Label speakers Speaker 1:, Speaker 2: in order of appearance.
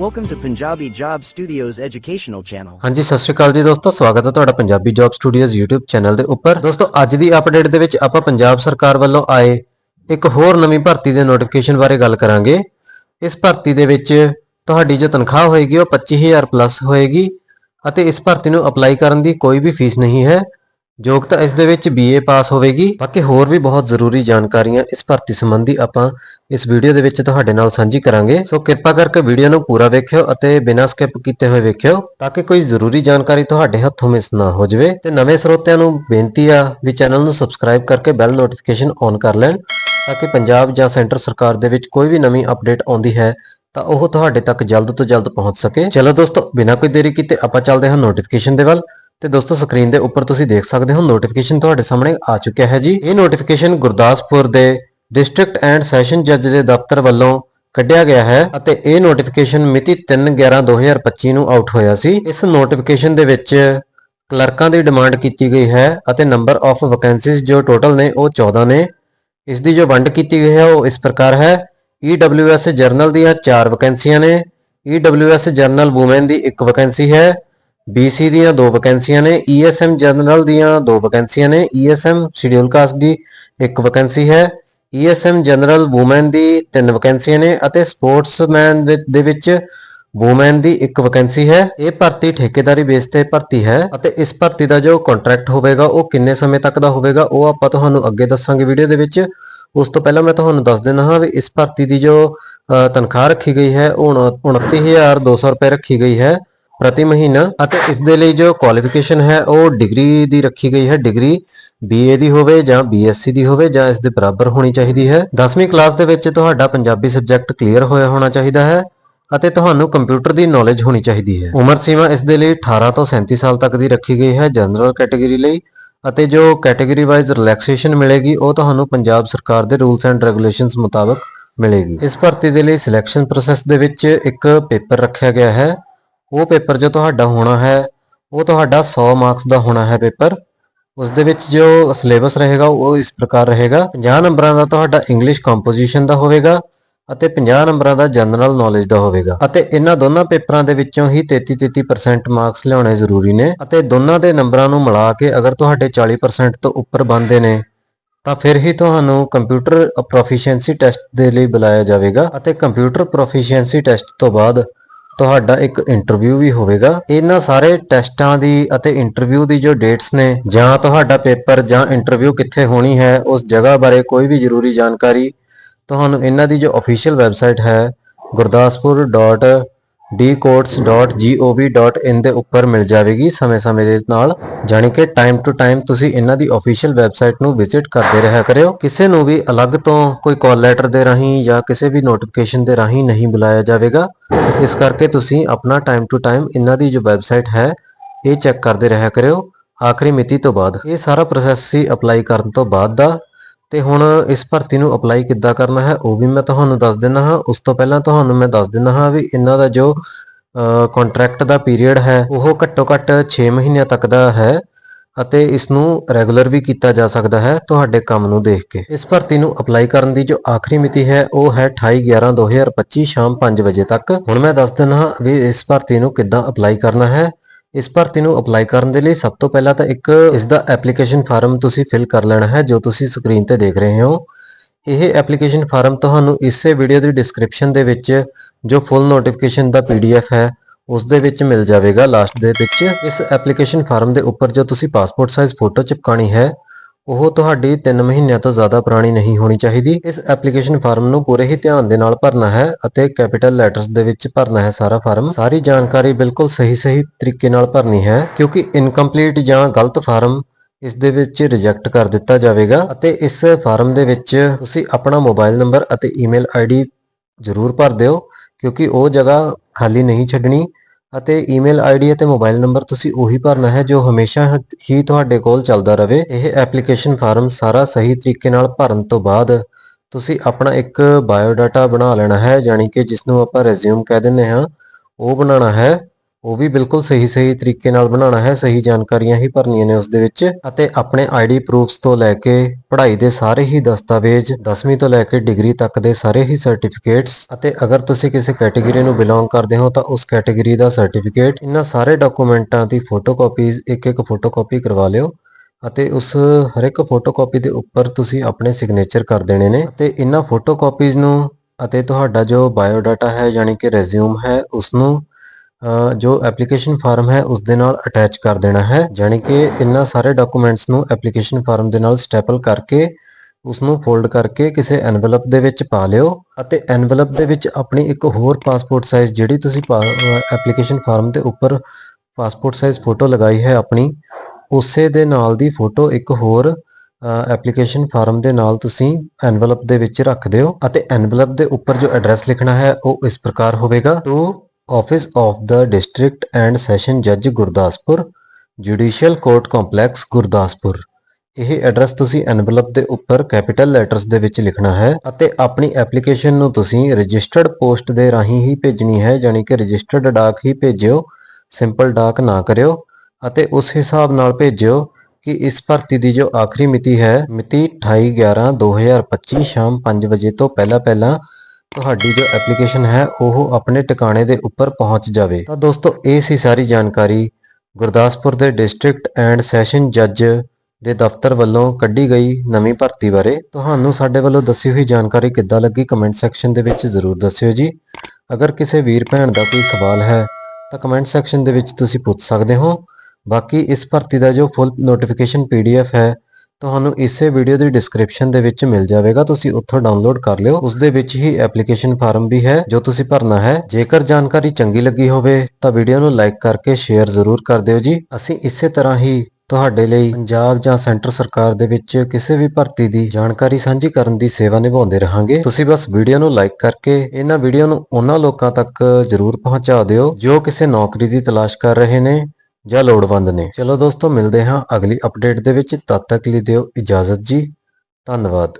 Speaker 1: Welcome to Punjabi Job Studios educational channel.
Speaker 2: ਹਾਂਜੀ, ਸਤਿ ਸ਼੍ਰੀ ਅਕਾਲ ਜੀ ਦੋਸਤੋ, ਸਵਾਗਤ ਹੈ ਤੁਹਾਡਾ Punjabi job studios YouTube channel ਦੇ ਉੱਪਰ। ਦੋਸਤੋ, ਅੱਜ ਦੀ ਅਪਡੇਟ ਦੇ ਵਿੱਚ ਆਪਾਂ ਪੰਜਾਬ ਸਰਕਾਰ ਵੱਲੋਂ ਆਏ ਇੱਕ ਹੋਰ ਨਵੀਂ ਭਰਤੀ ਦੇ ਨੋਟੀਫਿਕੇਸ਼ਨ ਬਾਰੇ ਗੱਲ ਕਰਾਂਗੇ। ਇਸ ਭਰਤੀ ਦੇ ਵਿੱਚ ਤੁਹਾਡੀ ਜੋ ਤਨਖਾਹ ਹੋਏਗੀ, ਉਹ 25000 ਪਲੱਸ ਹੋਏਗੀ ਅਤੇ ਇਸ ਭਰਤੀ ਨੂੰ ਅਪਲਾਈ ਕਰਨ ਦੀ ਕੋਈ ਵੀ ਫੀਸ ਨਹੀਂ ਹੈ। ਯੋਗਤਾ ਇਸ ਦੇ ਵਿੱਚ BA ਪਾਸ ਹੋਵੇਗੀ। ਬਾਕੀ ਹੋਰ ਵੀ ਬਹੁਤ ਜ਼ਰੂਰੀ ਜਾਣਕਾਰੀਆਂ ਇਸ ਭਰਤੀ ਸੰਬੰਧੀ ਆਪਾਂ ਇਸ ਵੀਡੀਓ ਦੇ ਵਿੱਚ ਤੁਹਾਡੇ ਨਾਲ ਸਾਂਝੀ ਕਰਾਂਗੇ। ਸੋ ਕਿਰਪਾ ਕਰਕੇ ਵੀਡੀਓ ਨੂੰ ਪੂਰਾ ਵੇਖਿਓ ਅਤੇ ਬਿਨਾਂ ਸਕਿਪ ਕੀਤੇ ਹੋਏ ਵੇਖਿਓ, ਤਾਂ ਕਿ ਕੋਈ ਜ਼ਰੂਰੀ ਜਾਣਕਾਰੀ ਤੁਹਾਡੇ ਹੱਥੋਂ ਮਿਸ ਨਾ ਹੋ ਜਾਵੇ। ਤੇ ਨਵੇਂ ਸਰੋਤਿਆਂ ਨੂੰ ਬੇਨਤੀ ਆ ਵੀ ਚੈਨਲ ਨੂੰ ਸਬਸਕ੍ਰਾਈਬ ਕਰਕੇ ਬੈਲ ਨੋਟੀਫਿਕੇਸ਼ਨ ਔਨ ਕਰ ਲੈਣ, ਤਾਂ ਕਿ ਪੰਜਾਬ ਜਾਂ ਸੈਂਟਰ ਸਰਕਾਰ ਦੇ ਵਿੱਚ ਕੋਈ ਵੀ ਨਵੀਂ ਅਪਡੇਟ ਆਉਂਦੀ ਹੈ, ਤਾਂ ਉਹ ਤੁਹਾਡੇ ਤੱਕ ਜਲਦ ਤੋਂ ਜਲਦ ਪਹੁੰਚ ਸਕੇ। ਚਲੋ ਦੋਸਤੋ, ਬਿਨਾਂ ਕੋਈ ਦੇਰੀ ਕੀਤੇ ਆਪਾਂ ਚੱਲਦੇ ਹਾਂ ਨੋਟੀਫਿਕੇਸ਼ਨ ਦੇ ਵੱਲ। ਤੇ ਦੋਸਤੋ ਸਕਰੀਨ ਦੇ ਉੱਪਰ ਤੁਸੀਂ ਦੇਖ ਸਕਦੇ ਹੋ ਨੋਟੀਫਿਕੇਸ਼ਨ ਤੁਹਾਡੇ ਸਾਹਮਣੇ ਆ ਚੁੱਕਿਆ ਹੈ ਜੀ। ਇਹ ਨੋਟੀਫਿਕੇਸ਼ਨ ਗੁਰਦਾਸਪੁਰ ਦੇ ਡਿਸਟ੍ਰਿਕਟ ਐਂਡ ਸੈਸ਼ਨ ਜੱਜ ਦੇ ਦਫ਼ਤਰ ਵੱਲੋਂ ਕੱਢਿਆ ਗਿਆ ਹੈ ਅਤੇ ਇਹ ਨੋਟੀਫਿਕੇਸ਼ਨ ਮਿਤੀ 3/11/2025 ਨੂੰ ਆਊਟ ਹੋਇਆ ਸੀ। ਇਸ ਨੋਟੀਫਿਕੇਸ਼ਨ ਦੇ ਵਿੱਚ ਕਲਰਕਾਂ ਦੀ ਡਿਮਾਂਡ ਕੀਤੀ ਗਈ ਹੈ ਅਤੇ ਨੰਬਰ ਆਫ ਵੈਕੈਂਸੀਜ਼ ਜੋ ਟੋਟਲ ਨੇ, ਉਹ 14 ਨੇ। ਇਸ ਦੀ ਜੋ ਵੰਡ ਕੀਤੀ ਗਈ ਹੈ, ਉਹ ਇਸ ਪ੍ਰਕਾਰ ਹੈ। EWS ਜਰਨਲ ਦੀਆਂ 4 ਵੈਕੈਂਸੀਆਂ ਨੇ। EWS ਜਰਨਲ ਔਮਨ ਦੀ ਇੱਕ ਵੈਕੈਂਸੀ ਹੈ। BC ਦੀਆਂ ਦੋ ਵੈਕੈਂਸੀਆਂ ਨੇ ESM ਜਨਰਲ ਦੀਆਂ ਦੋ ਵੈਕੈਂਸੀਆਂ ਨੇ ESM ਸ਼ਡਿਊਲ ਕਾਸਟ ਦੀ ਇੱਕ ਵੈਕੈਂਸੀ ਹੈ ESM ਜਨਰਲ ਔਮਨ ਦੀ ਤਿੰਨ ਵੈਕੈਂਸੀਆਂ ਨੇ ਅਤੇ ਸਪੋਰਟਸਮੈਨ ਦੇ ਵਿੱਚ ਔਮਨ ਦੀ ਇੱਕ ਵੈਕੈਂਸੀ ਹੈ। ਇਹ ਭਰਤੀ ਠੇਕੇਦਾਰੀ ਬੇਸ ਤੇ ਭਰਤੀ ਹੈ ਅਤੇ ਇਸ ਭਰਤੀ ਦਾ ਜੋ ਕੰਟਰੈਕਟ ਹੋਵੇਗਾ, ਉਹ ਕਿੰਨੇ ਸਮੇਂ ਤੱਕ ਦਾ ਹੋਵੇਗਾ, ਉਹ ਆਪਾਂ ਤੁਹਾਨੂੰ ਅੱਗੇ ਦੱਸਾਂਗੇ ਵੀਡੀਓ ਦੇ ਵਿੱਚ। ਉਸ ਤੋਂ ਪਹਿਲਾਂ ਮੈਂ ਤੁਹਾਨੂੰ ਦੱਸ ਦਿੰਦਾ ਹਾਂ ਵੀ ਇਸ ਭਰਤੀ ਦੀ ਜੋ ਤਨਖਾਹ ਰੱਖੀ ਗਈ ਹੈ, ਉਹ ਉਣ- 29200 ਰੁਪਏ ਰੱਖੀ ਗਈ ਹੈ। ਪ੍ਰਤੀ ਮਹੀਨਾ ਅਤੇ ਇਸ ਦੇ ਲਈ ਜੋ ਕੁਆਲੀਫਿਕੇਸ਼ਨ ਹੈ, ਉਹ ਡਿਗਰੀ ਦੀ ਰੱਖੀ ਗਈ ਹੈ। ਡਿਗਰੀ BA ਦੀ ਹੋਵੇ ਜਾਂ BSc ਦੀ ਹੋਵੇ ਜਾਂ ਇਸ ਦੇ ਬਰਾਬਰ ਹੋਣੀ ਚਾਹੀਦੀ ਹੈ। 10ਵੀਂ ਕਲਾਸ ਦੇ ਵਿੱਚ ਤੁਹਾਡਾ ਪੰਜਾਬੀ ਸਬਜੈਕਟ ਕਲੀਅਰ ਹੋਇਆ ਹੋਣਾ ਚਾਹੀਦਾ ਹੈ ਅਤੇ ਤੁਹਾਨੂੰ ਕੰਪਿਊਟਰ ਦੀ ਨੌਲੇਜ ਹੋਣੀ ਚਾਹੀਦੀ ਹੈ। ਉਮਰ ਸੀਮਾ ਇਸ ਦੇ ਲਈ 18 ਤੋਂ 37 ਸਾਲ ਤੱਕ ਦੀ ਰੱਖੀ ਗਈ ਹੈ ਜਨਰਲ ਕੈਟਾਗਰੀ ਲਈ ਅਤੇ ਜੋ ਕੈਟਾਗਰੀ ਵਾਈਜ਼ ਰਿਲੈਕਸੇਸ਼ਨ ਮਿਲੇਗੀ, ਉਹ ਤੁਹਾਨੂੰ ਪੰਜਾਬ ਸਰਕਾਰ ਦੇ ਰੂਲਸ ਐਂਡ ਰੈਗੂਲੇਸ਼ਨਸ ਮੁਤਾਬਕ ਮਿਲੇਗੀ। ਇਸ ਭਰਤੀ ਦੇ ਲਈ ਸਿਲੈਕਸ਼ਨ ਪ੍ਰੋਸੈਸ ਦੇ ਵਿੱਚ ਇੱਕ ਪੇਪਰ ਰੱਖਿਆ ਗਿਆ ਹੈ। ਉਹ ਪੇਪਰ ਜੋ ਤੁਹਾਡਾ ਹੋਣਾ ਹੈ, ਉਹ ਤੁਹਾਡਾ 100 ਮਾਰਕਸ ਦਾ ਹੋਣਾ ਹੈ ਪੇਪਰ। ਉਸ ਦੇ ਵਿੱਚ ਜੋ ਸਿਲੇਬਸ ਰਹੇਗਾ, ਉਹ ਇਸ ਪ੍ਰਕਾਰ ਰਹੇਗਾ। 50 ਨੰਬਰਾਂ ਦਾ ਤੁਹਾਡਾ ਇੰਗਲਿਸ਼ ਕੰਪੋਜੀਸ਼ਨ ਦਾ ਹੋਵੇਗਾ ਅਤੇ 50 ਨੰਬਰਾਂ ਦਾ ਜਨਰਲ ਨੌਲੇਜ ਦਾ ਹੋਵੇਗਾ। ਅਤੇ ਇਹਨਾਂ ਦੋਨਾਂ ਪੇਪਰਾਂ ਦੇ ਵਿੱਚੋਂ ਹੀ 33-33% ਮਾਰਕਸ ਲਿਆਉਣੇ ਜ਼ਰੂਰੀ ਨੇ। ਅਤੇ ਦੋਨਾਂ ਦੇ ਨੰਬਰਾਂ ਨੂੰ ਮਿਲਾ ਕੇ ਅਗਰ ਤੁਹਾਡੇ 40% ਤੋਂ ਉੱਪਰ ਬਣਦੇ ਨੇ, ਤਾਂ ਫਿਰ ਹੀ ਤੁਹਾਨੂੰ ਕੰਪਿਊਟਰ ਪ੍ਰੋਫੀਸ਼ੀਐਂਸੀ ਟੈਸਟ ਦੇ ਲਈ ਬੁਲਾਇਆ ਜਾਵੇਗਾ ਅਤੇ ਕੰਪਿਊਟਰ ਪ੍ਰੋਫੀਸ਼ੀਐਂਸੀ ਟੈਸਟ ਤੋਂ ਬਾਅਦ ਤੁਹਾਡਾ ਇੱਕ ਇੰਟਰਵਿਊ ਵੀ ਹੋਵੇਗਾ। ਇਹਨਾਂ ਸਾਰੇ ਟੈਸਟਾਂ ਦੀ ਅਤੇ ਇੰਟਰਵਿਊ ਦੀ ਜੋ ਡੇਟਸ ਨੇ, ਜਾਂ ਤੁਹਾਡਾ ਪੇਪਰ ਜਾਂ ਇੰਟਰਵਿਊ ਕਿੱਥੇ ਹੋਣੀ ਹੈ, ਉਸ ਜਗ੍ਹਾ ਬਾਰੇ ਕੋਈ ਵੀ ਜ਼ਰੂਰੀ ਜਾਣਕਾਰੀ ਤੁਹਾਨੂੰ ਇਹਨਾਂ ਦੀ ਜੋ ਅਫੀਸ਼ੀਅਲ ਵੈਬਸਾਈਟ ਹੈ gurdaspur.dcourts.gov.in ਦੇ ਉੱਪਰ ਮਿਲ ਜਾਵੇਗੀ ਸਮੇਂ-ਸਮੇਂ ਦੇ ਨਾਲ। ਜਾਣੀ ਕਿ ਟਾਈਮ ਟੂ ਟਾਈਮ ਤੁਸੀਂ ਇਹਨਾਂ ਦੀ ਅਫੀਸ਼ੀਅਲ ਵੈਬਸਾਈਟ ਨੂੰ ਵਿਜ਼ਿਟ ਕਰਦੇ ਰਿਹਾ ਕਰਿਓ। ਕਿਸੇ ਨੂੰ ਵੀ ਅਲੱਗ ਤੋਂ ਕੋਈ ਕਾਲ ਲੈਟਰ ਦੇ ਰਾਹੀਂ ਜਾਂ ਕਿਸੇ ਵੀ ਨੋਟੀਫਿਕੇਸ਼ਨ ਦੇ ਰਾਹੀਂ ਨਹੀਂ ਬੁਲਾਇਆ ਜਾਵੇਗਾ। ਇਸ ਕਰਕੇ ਤੁਸੀਂ ਆਪਣਾ ਟਾਈਮ ਟੂ ਟਾਈਮ ਇਹਨਾਂ ਦੀ ਜੋ ਵੈਬਸਾਈਟ ਹੈ, ਇਹ ਚੈੱਕ ਕਰਦੇ ਰਿਹਾ ਕਰਿਓ। ਆਖਰੀ ਮਿਤੀ ਤੋਂ ਬਾਅਦ। ਇਹ ਸਾਰਾ ਪ੍ਰੋਸੈਸ ਸੀ ਅਪਲਾਈ ਕਰਨ ਤੋਂ ਬਾਅਦ ਦਾ ਤੇ ਹੁਣ ਇਸ ਭਰਤੀ ਨੂੰ ਅਪਲਾਈ ਕਿੱਦਾਂ ਕਰਨਾ ਹੈ, ਉਹ ਵੀ ਮੈਂ ਤੁਹਾਨੂੰ ਦੱਸ ਦਿੰਦਾ ਹਾਂ। ਉਸ ਤੋਂ ਪਹਿਲਾਂ ਤੁਹਾਨੂੰ ਮੈਂ ਦੱਸ ਦਿੰਦਾ ਹਾਂ ਵੀ ਇਹਨਾਂ ਦਾ ਜੋ ਕੰਟਰੈਕਟ ਦਾ ਪੀਰੀਅਡ ਹੈ, ਉਹ ਘੱਟੋ ਘੱਟ 6 ਮਹੀਨਿਆਂ ਤੱਕ ਦਾ ਹੈ ਅਤੇ ਇਸ ਨੂੰ ਰੈਗੂਲਰ ਵੀ ਕੀਤਾ ਜਾ ਸਕਦਾ ਹੈ ਤੁਹਾਡੇ ਕੰਮ ਨੂੰ ਦੇਖ ਕੇ। ਇਸ ਭਰਤੀ ਨੂੰ ਅਪਲਾਈ ਕਰਨ ਦੀ ਜੋ ਆਖਰੀ ਮਿਤੀ ਹੈ, ਉਹ ਹੈ 28/11/2025 ਸ਼ਾਮ 5 ਵਜੇ ਤੱਕ। ਹੁਣ ਮੈਂ ਦੱਸ ਦਿੰਦਾ ਹਾਂ ਵੀ ਇਸ ਭਰਤੀ ਨੂੰ ਕਿੱਦਾਂ ਅਪਲਾਈ ਕਰਨਾ ਹੈ। ਇਸ ਭਰਤੀ ਨੂੰ ਅਪਲਾਈ ਕਰਨ ਦੇ ਲਈ ਸਭ ਤੋਂ ਪਹਿਲਾਂ ਤਾਂ ਇੱਕ ਇਸ ਦਾ ਐਪਲੀਕੇਸ਼ਨ ਫਾਰਮ ਤੁਸੀਂ ਫਿਲ ਕਰ ਲੈਣਾ ਹੈ, ਜੋ ਤੁਸੀਂ ਸਕਰੀਨ ਤੇ ਦੇਖ ਰਹੇ ਹੋ। ਇਹ ਐਪਲੀਕੇਸ਼ਨ ਫਾਰਮ ਤੁਹਾਨੂੰ ਇਸੇ ਵੀਡੀਓ ਦੀ ਡਿਸਕ੍ਰਿਪਸ਼ਨ ਦੇ ਵਿੱਚ ਜੋ ਫੁੱਲ ਨੋਟੀਫਿਕੇਸ਼ਨ ਦਾ ਪੀਡੀਐਫ ਹੈ, ਉਸ ਦੇ ਵਿੱਚ ਮਿਲ ਜਾਵੇਗਾ ਲਾਸਟ ਦੇ ਵਿੱਚ। ਇਸ ਐਪਲੀਕੇਸ਼ਨ ਫਾਰਮ ਦੇ ਉੱਪਰ ਜੋ ਤੁਸੀਂ ਪਾਸਪੋਰਟ ਸਾਈਜ਼ ਫੋਟੋ ਚਿਪਕਾਣੀ ਹੈ ਉਹ ਤੁਹਾਡੀ 3 ਮਹੀਨਿਆਂ ਤੋਂ ਜ਼ਿਆਦਾ ਪੁਰਾਣੀ ਨਹੀਂ ਹੋਣੀ ਚਾਹੀਦੀ। ਇਸ ਐਪਲੀਕੇਸ਼ਨ ਫਾਰਮ ਨੂੰ ਪੂਰੇ ਹੀ ਧਿਆਨ ਦੇ ਨਾਲ ਭਰਨਾ ਹੈ ਅਤੇ ਕੈਪੀਟਲ ਲੈਟਰਸ ਦੇ ਵਿੱਚ ਭਰਨਾ ਹੈ ਸਾਰਾ ਫਾਰਮ। ਸਾਰੀ ਜਾਣਕਾਰੀ ਬਿਲਕੁਲ ਸਹੀ-ਸਹੀ ਤਰੀਕੇ ਨਾਲ ਭਰਨੀ ਹੈ, ਕਿਉਂਕਿ ਇਨਕੰਪਲੀਟ ਜਾਂ ਗਲਤ ਫਾਰਮ ਇਸ ਦੇ ਵਿੱਚ ਰਿਜੈਕਟ ਕਰ ਦਿੱਤਾ ਜਾਵੇਗਾ ਅਤੇ ਇਸ ਫਾਰਮ ਦੇ ਵਿੱਚ ਤੁਸੀਂ ਆਪਣਾ ਮੋਬਾਈਲ ਨੰਬਰ ਅਤੇ ਈਮੇਲ ਆਈਡੀ ਜ਼ਰੂਰ ਭਰ ਦਿਓ, ਕਿਉਂਕਿ ਉਹ ਜਗ੍ਹਾ ਖਾਲੀ ਨਹੀਂ ਛੱਡਣੀ। ਅਤੇ ਈਮੇਲ ਆਈਡੀ ਅਤੇ ਮੋਬਾਈਲ ਨੰਬਰ ਤੁਸੀਂ ਉਹੀ ਭਰਨਾ ਹੈ ਜੋ ਹਮੇਸ਼ਾ ਹੀ ਤੁਹਾਡੇ ਕੋਲ ਚੱਲਦਾ ਰਹੇ ਇਹ ਐਪਲੀਕੇਸ਼ਨ ਫਾਰਮ ਸਾਰਾ ਸਹੀ ਤਰੀਕੇ ਨਾਲ ਭਰਨ ਤੋਂ ਬਾਅਦ ਤੁਸੀਂ ਆਪਣਾ ਇੱਕ ਬਾਇਓਡਾਟਾ ਬਣਾ ਲੈਣਾ ਹੈ ਯਾਨੀ ਕਿ ਜਿਸ ਨੂੰ ਆਪਾਂ ਰੈਜ਼ਿਊਮ ਕਹਿ ਦਿੰਦੇ ਹਾਂ, ਉਹ ਬਣਾਉਣਾ ਹੈ। ਉਹ ਵੀ ਬਿਲਕੁਲ ਸਹੀ ਸਹੀ ਤਰੀਕੇ ਨਾਲ ਬਣਾਉਣਾ ਹੈ, ਸਹੀ ਜਾਣਕਾਰੀਆਂ ਹੀ ਭਰਨੀਆਂ ਨੇ ਉਸ ਦੇ ਵਿੱਚ ਅਤੇ ਆਪਣੇ ਆਈਡੀ ਪ੍ਰੂਫਸ ਤੋਂ ਲੈ ਕੇ ਪੜ੍ਹਾਈ ਦੇ ਸਾਰੇ ਹੀ ਦਸਤਾਵੇਜ਼ 10ਵੀਂ ਤੋਂ ਲੈ ਕੇ ਡਿਗਰੀ ਤੱਕ ਦੇ ਸਾਰੇ ਹੀ ਸਰਟੀਫਿਕੇਟਸ ਅਤੇ ਅਗਰ ਤੁਸੀਂ ਕਿਸੇ ਕੈਟਾਗਰੀ ਨੂੰ ਬਿਲੋਂਗ ਕਰਦੇ ਹੋ ਤਾਂ ਉਸ ਕੈਟਾਗਰੀ ਦਾ ਸਰਟੀਫਿਕੇਟ ਇਹਨਾਂ ਸਾਰੇ ਡਾਕੂਮੈਂਟਾਂ ਦੀ ਫੋਟੋਕਾਪੀਜ਼ ਇੱਕ ਇੱਕ ਫੋਟੋਕਾਪੀ ਕਰਵਾ ਲਿਓ ਅਤੇ ਉਸ ਹਰ ਇੱਕ ਫੋਟੋਕਾਪੀ ਦੇ ਉੱਪਰ ਤੁਸੀਂ ਆਪਣੇ ਸਿਗਨੇਚਰ ਕਰ ਦੇਣੇ ਨੇ ਤੇ ਇਹਨਾਂ ਫੋਟੋਕਾਪੀਜ਼ ਨੂੰ ਅਤੇ ਤੁਹਾਡਾ ਜੋ ਬਾਇਓਡਾਟਾ ਹੈ ਯਾਨੀ ਕਿ ਰੈਜ਼ਿਊਮ ਹੈ ਉਸ ਨੂੰ ਜੋ ਐਪਲੀਕੇਸ਼ਨ ਫਾਰਮ ਹੈ, ਉਸ ਦੇ ਨਾਲ ਅਟੈਚ ਕਰ ਦੇਣਾ ਹੈ ਜਾਨੀ ਕਿ ਇਹਨਾਂ ਸਾਰੇ ਡਾਕੂਮੈਂਟਸ ਨੂੰ ਐਪਲੀਕੇਸ਼ਨ ਫਾਰਮ ਦੇ ਨਾਲ ਸਟੈਪਲ ਕਰਕੇ ਉਸ ਨੂੰ ਫੋਲਡ ਕਰਕੇ ਕਿਸੇ ਐਨਵਲਪ ਦੇ ਵਿੱਚ ਪਾ ਲਿਓ ਅਤੇ ਐਨਵਲਪ ਦੇ ਵਿੱਚ ਆਪਣੀ ਇੱਕ ਹੋਰ ਪਾਸਪੋਰਟ ਸਾਈਜ਼ ਜਿਹੜੀ ਤੁਸੀਂ ਐਪਲੀਕੇਸ਼ਨ ਫਾਰਮ ਦੇ ਉੱਪਰ ਪਾਸਪੋਰਟ ਸਾਈਜ਼ ਫੋਟੋ ਲਗਾਈ ਹੈ ਆਪਣੀ, ਉਸੇ ਦੇ ਨਾਲ ਦੀ ਫੋਟੋ ਇੱਕ ਹੋਰ ਐਪਲੀਕੇਸ਼ਨ ਫਾਰਮ ਦੇ ਨਾਲ ਤੁਸੀਂ ਐਨਵਲਪ ਦੇ ਵਿੱਚ ਰੱਖ ਦਿਓ ਅਤੇ ਐਨਵਲਪ ਦੇ ਉੱਪਰ ਜੋ ਐਡਰੈਸ ਲਿਖਣਾ ਹੈ, ਉਹ ਇਸ ਪ੍ਰਕਾਰ ਹੋਵੇਗਾ। 2 office of the district and session ਜੱਜ Gurdaspur judicial court complex Gurdaspur ਇਹ ਐਡਰੈਸ ਤੁਸੀਂ ਐਨਵਲਪ ਦੇ ਉੱਪਰ ਕੈਪੀਟਲ ਲੈਟਰਸ ਦੇ ਵਿੱਚ ਲਿਖਣਾ ਹੈ ਅਤੇ ਆਪਣੀ ਐਪਲੀਕੇਸ਼ਨ ਨੂੰ ਤੁਸੀਂ ਰਜਿਸਟਰਡ ਪੋਸਟ ਦੇ ਰਾਹੀਂ ਹੀ ਭੇਜਣੀ ਹੈ ਯਾਨੀ ਕਿ ਰਜਿਸਟਰਡ ਡਾਕ ਹੀ ਭੇਜਿਓ ਸਿੰਪਲ ਡਾਕ ਨਾ ਕਰਿਓ ਅਤੇ ਉਸ ਹਿਸਾਬ ਨਾਲ ਭੇਜਿਓ ਕਿ ਇਸ ਭਰਤੀ ਦੀ ਜੋ ਆਖਰੀ ਮਿਤੀ ਹੈ, ਮਿਤੀ 28/11/2025 ਸ਼ਾਮ 5 ਵਜੇ ਤੋਂ ਪਹਿਲਾਂ ਪਹਿਲਾਂ ਤੁਹਾਡੀ ਜੋ ਐਪਲੀਕੇਸ਼ਨ ਹੈ, ਉਹ ਆਪਣੇ ਟਿਕਾਣੇ ਦੇ ਉੱਪਰ ਪਹੁੰਚ ਜਾਵੇ। ਤਾਂ ਦੋਸਤੋ, ਇਹ ਸੀ ਸਾਰੀ ਜਾਣਕਾਰੀ। ਗੁਰਦਾਸਪੁਰ ਦੇ ਡਿਸਟ੍ਰਿਕਟ ਐਂਡ ਸੈਸ਼ਨ ਜੱਜ ਦੇ ਦਫ਼ਤਰ ਵੱਲੋਂ ਕੱਢੀ ਗਈ ਨਵੀਂ ਭਰਤੀ ਬਾਰੇ। ਤੁਹਾਨੂੰ ਸਾਡੇ ਵੱਲੋਂ ਦੱਸੀ ਹੋਈ ਜਾਣਕਾਰੀ ਕਿੱਦਾਂ ਲੱਗੀ ਕਮੈਂਟ ਸੈਕਸ਼ਨ ਦੇ ਵਿੱਚ ਜ਼ਰੂਰ ਦੱਸਿਓ ਜੀ। ਅਗਰ ਕਿਸੇ ਵੀਰ ਭੈਣ ਦਾ ਕੋਈ ਸਵਾਲ ਹੈ, ਤਾਂ ਕਮੈਂਟ ਸੈਕਸ਼ਨ ਦੇ ਵਿੱਚ ਤੁਸੀਂ ਪੁੱਛ ਸਕਦੇ ਹੋ। ਬਾਕੀ ਇਸ ਭਰਤੀ ਦਾ ਜੋ ਫੁੱਲ ਨੋਟੀਫਿਕੇਸ਼ਨ ਪੀਡੀਐਫ ਹੈ ਤੁਹਾਨੂੰ ਇਸੇ ਵੀਡੀਓ ਦੀ ਡਿਸਕ੍ਰਿਪਸ਼ਨ ਦੇ ਵਿੱਚ ਮਿਲ ਜਾਵੇਗਾ। ਤੁਸੀਂ ਉੱਥੋਂ ਡਾਊਨਲੋਡ ਕਰ ਲਿਓ। ਉਸ ਦੇ ਵਿੱਚ ਹੀ ਐਪਲੀਕੇਸ਼ਨ ਫਾਰਮ ਵੀ ਹੈ, ਜੋ ਤੁਸੀਂ ਭਰਨਾ ਹੈ। ਜੇਕਰ ਜਾਣਕਾਰੀ ਚੰਗੀ ਲੱਗੀ ਹੋਵੇ, ਤਾਂ ਵੀਡੀਓ ਨੂੰ ਲਾਈਕ ਕਰਕੇ ਸ਼ੇਅਰ ਜ਼ਰੂਰ ਕਰ ਦਿਓ ਜੀ। ਅਸੀਂ ਇਸੇ ਤਰ੍ਹਾਂ ਹੀ ਤੁਹਾਡੇ ਲਈ ਪੰਜਾਬ ਜਾਂ ਸੈਂਟਰ ਸਰਕਾਰ ਦੇ ਵਿੱਚ ਕਿਸੇ ਵੀ ਭਰਤੀ ਦੀ ਜਾਣਕਾਰੀ ਸਾਂਝੀ ਕਰਨ ਦੀ ਸੇਵਾ ਨਿਭਾਉਂਦੇ ਰਹਾਂਗੇ। ਤੁਸੀਂ ਬਸ ਵੀਡੀਓ ਨੂੰ ਲਾਈਕ ਕਰਕੇ ਇਹਨਾਂ ਵੀਡੀਓ ਨੂੰ ਉਹਨਾਂ ਲੋਕਾਂ ਤੱਕ ਜ਼ਰੂਰ ਪਹੁੰਚਾ ਦਿਓ, ਜੋ ਕਿਸੇ ਨੌਕਰੀ ਦੀ ਤਲਾਸ਼ ਕਰ ਰਹੇ ਨੇ। ਜਾਂ ਲੋੜਵੰਦ ਨੇ। ਚਲੋ ਦੋਸਤੋ, ਮਿਲਦੇ ਹਾਂ ਅਗਲੀ ਅਪਡੇਟ ਦੇ ਵਿੱਚ। ਤਦ ਤੱਕ ਲਈ ਦਿਓ ਇਜਾਜ਼ਤ ਜੀ। ਧੰਨਵਾਦ।